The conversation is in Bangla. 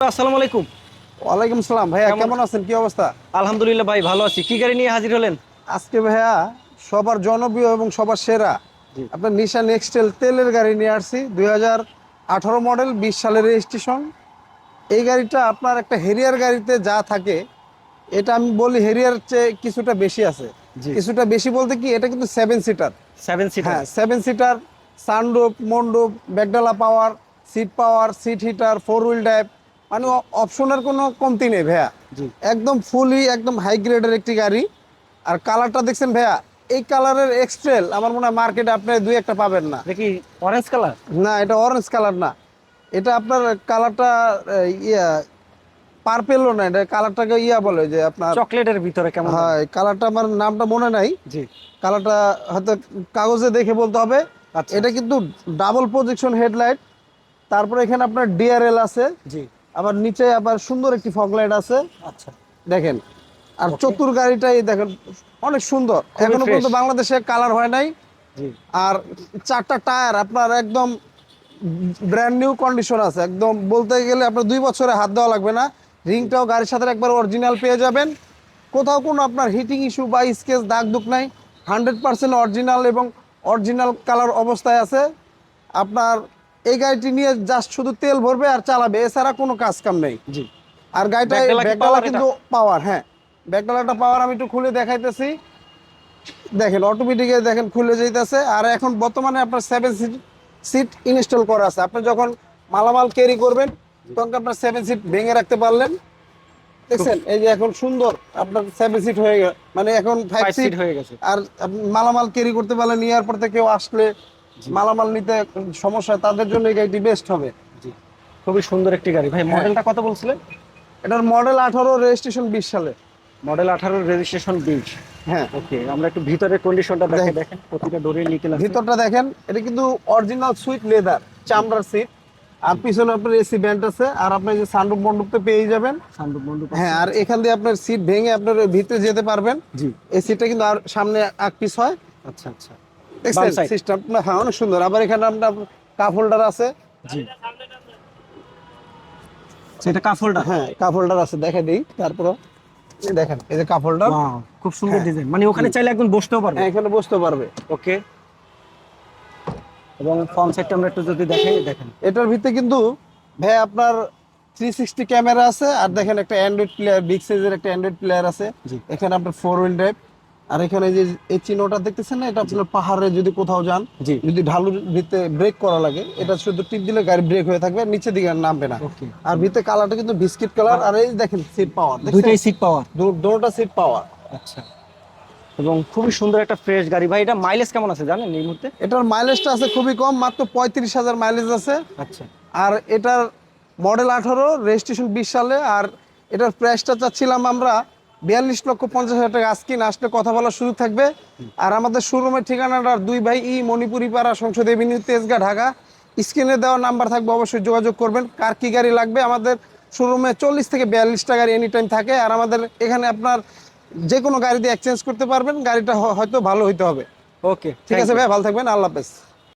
আসসালামু আলাইকুম। ওয়ালাইকুম সালাম। ভাইয়া কেমন- আছেন? কি অবস্থা? আলহামদুলিল্লাহ ভাই ভালো আছি। কি গাড়ি নিয়ে হাজির হলেন? আজকে ভাইয়া সবার জনপ্রিয় এবং সবার সেরা। আপনার নিশান এক্সটেল তেলের গাড়ি নিয়ে আসছি দুই হাজার আঠারো মডেল বিশ সালের রেজিস্ট্রেশন এই গাড়িটা আপনার একটা হেরিয়ার গাড়িতে যা থাকে এটা আমি বলি হেরিয়ার চেয়ে কিছুটা বেশি আছে। কিছুটা বেশি বলতে কি এটা কিন্তু সেভেন সিটার সেভেন সিটার হ্যাঁ seven seater sunroof moonroof ব্যাকডালা power seat power seat heater four wheel drive মানে অপশনের কোনো কমতি নেই ভাইয়া। একদম ফুলি একদম হাই গ্রেডের একটি গাড়ি। আর কালারটা দেখছেন ভাইয়া এই কালারের এক্সট্রেল আমার মনে হয় মার্কেটে আপনি দুই একটা পাবেন না। দেখি অরেঞ্জ কালার না এটা অরেঞ্জ কালার না। এটা আপনার কালারটা ইয়া পার্পেলও না এটা কালারটাকে ইয়া বলে যে আপনার চকলেটের ভিতরে কেমন হয়? কালারটা আমার নামটা মনে নাই। জি। কালারটা হয়তো কাগজে দেখে বলতে হবে। আচ্ছা। এটা কিন্তু ডাবল প্রজেকশন হেডলাইট তারপরে এখানে আপনার ডিআরএল আছে। জি। আবার নিচে আবার সুন্দর একটি ফগ লাইট আছে। আচ্ছা। দেখেন আর চতুর গাড়িটাই দেখেন অনেক সুন্দর। এখনও। পর্যন্ত বাংলাদেশে কালার হয় নাই। আর চারটা টায়ার আপনার একদম ব্র্যান্ড নিউ কন্ডিশন আছে। একদম বলতে গেলে আপনার দুই বছরে হাত দেওয়া লাগবে না। রিংটাও গাড়ির সাথে একবার অরিজিনাল পেয়ে যাবেন। কোথাও কোনো আপনার হিটিং ইস্যু বা স্কেচ দাগ দুক নাই। হান্ড্রেড পার্সেন্ট অরিজিনাল এবং অরিজিনাল কালার অবস্থায় আছে। আপনার এই গাড়িটি নিয়ে জাস্ট শুধু তেল ভরবে আর চালাবে এছাড়া কোনো কাজ কাম নেই। জি। আর গাড়িটা ব্যাকডালা কিন্তু পাওয়ার হ্যাঁ। ব্যাকডালাটা পাওয়ার আমি একটু খুলে দেখাইতেছি। দেখেন অটোমেটিকে দেখেন খুলে যাইতেছে। আর এখন বর্তমানে আপনার সেভেন সিট সিট ইনস্টল করা আছে। আপনি যখন মালামাল ক্যারি করবেন তখন আপনার সেভেন সিট ভেঙে রাখতে পারলেন? দেখছেন? এই যে এখন সুন্দর আপনার সেভেন সিট হয়ে গেল মানে এখন ফাইভ সিট হয়ে গেছে। আর মালামাল ক্যারি করতে পারলেন এয়ারপোর্ট থেকে কেউ আসলে মালামাল নিতে সমস্যা তাদের জন্য এই গাড়িটি বেস্ট হবে। জি। খুবই সুন্দর একটি গাড়ি। ভাই মডেলটা কত বলছিলেন? এটার মডেল আঠারো রেজিস্ট্রেশন বিশ সালে মডেল আঠারো রেজিস্ট্রেশন বিশ। হ্যাঁ। ওকে আমরা একটু ভিতরের কন্ডিশনটা দেখে দেখ- দেখেন প্রতিটা ডোরে নিকেল ভিতরটা দেখেন এটা কিন্তু অরিজিনাল সুইট লেদার চামড়ার সিট আর পিছনে আপনার এসি ব্যান্ড আছে আর আপনি যে সানরুফ মন্ডপ তো পেয়ে যাবেন। সানরূপ মন্ডপ হ্যাঁ আর এখান দিয়ে আপনার সিট ভেঙে আপনার ভিতরে যেতে পারবেন। জি। এই সিটটা কিন্তু আর সামনে এক পিস হয়। আচ্ছা আচ্ছা। সিস্টেম হ্যাঁ অনেক সুন্দর। আবার এখানে আপনার কাপ হোল্ডার আছে। জি। সেটা কাফলটা হ্যাঁ কাপ হোল্ডার আছে দেখে দিই তারপর দেখেন এই যে কাপ হোল্ডার খুব সুন্দর হ্যাঁ। ডিজাইন মানে ওখানে চাইলে একদম বসতেও পারবে। হ্যাঁ এখানে বসতে পারবে। ওকে এবং ফ্রন্ট সাইডটা আমরা একটু যদি দেখে দেখেন। এটার ভিতরে কিন্তু ভাই আপনার থ্রি সিক্সটি ক্যামেরা আছে আর দেখেন একটা অ্যান্ড্রয়েড প্লেয়ার বিগ সাইজের একটা অ্যান্ড্রয়েড প্লেয়ার আছে। এখানে আপনার ফোর হুইল ড্রাইভ আর এখানে যে এই চিহ্নটা দেখতেছেন না? এটা আপনার পাহাড়ে যদি কোথাও যান যদি ঢালুর ভিতরে ব্রেক করা লাগে এটা শুধু টিপ দিলে গাড়ি ব্রেক হয়ে থাকবে নিচের দিকে নামবে না। আর ভিতরে কালারটা কিন্তু বিস্কিট কালার আর এই দেখেন সিট পাওয়ার দুইটাই সিট পাওয়ার দুটোটা সিট পাওয়ার আচ্ছা। এবং খুবই সুন্দর একটা ফ্রেশ গাড়ি। ভাই এটা মাইলেজ কেমন আছে জানেন এই মুহূর্তে? এটার মাইলেজটা আছে খুবই কম মাত্র পঁয়ত্রিশ হাজার মাইলেজ আছে। আচ্ছা। আর এটার মডেল আঠারো রেজিস্ট্রেশন বিশ সালে আর এটার প্রাইসটা চাচ্ছিলাম আমরা বিয়াল্লিশ লক্ষ পঞ্চাশ হাজার টাকা আজকে আসলে কথা বলার সুযোগ থাকবে। আর আমাদের শোরুমের ঠিকানাটা দুই ভাই ই মণিপুরি পাড়া সংসদ এভিনিউ তেজগা ঢাকা। স্ক্রিনে দেওয়া নাম্বার থাকবে অবশ্যই যোগাযোগ করবেন। কার কি গাড়ি লাগবে? আমাদের শোরুমে চল্লিশ থেকে বিয়াল্লিশটা গাড়ি এনি টাইম থাকে। আর আমাদের এখানে আপনার যে কোনো গাড়ি দিয়ে এক্সচেঞ্জ করতে পারবেন। গাড়িটা হয়তো ভালো হইতে হবে। ওকে ঠিক আছে ভাই ভালো থাকবেন। আল্লাহ হাফেজ।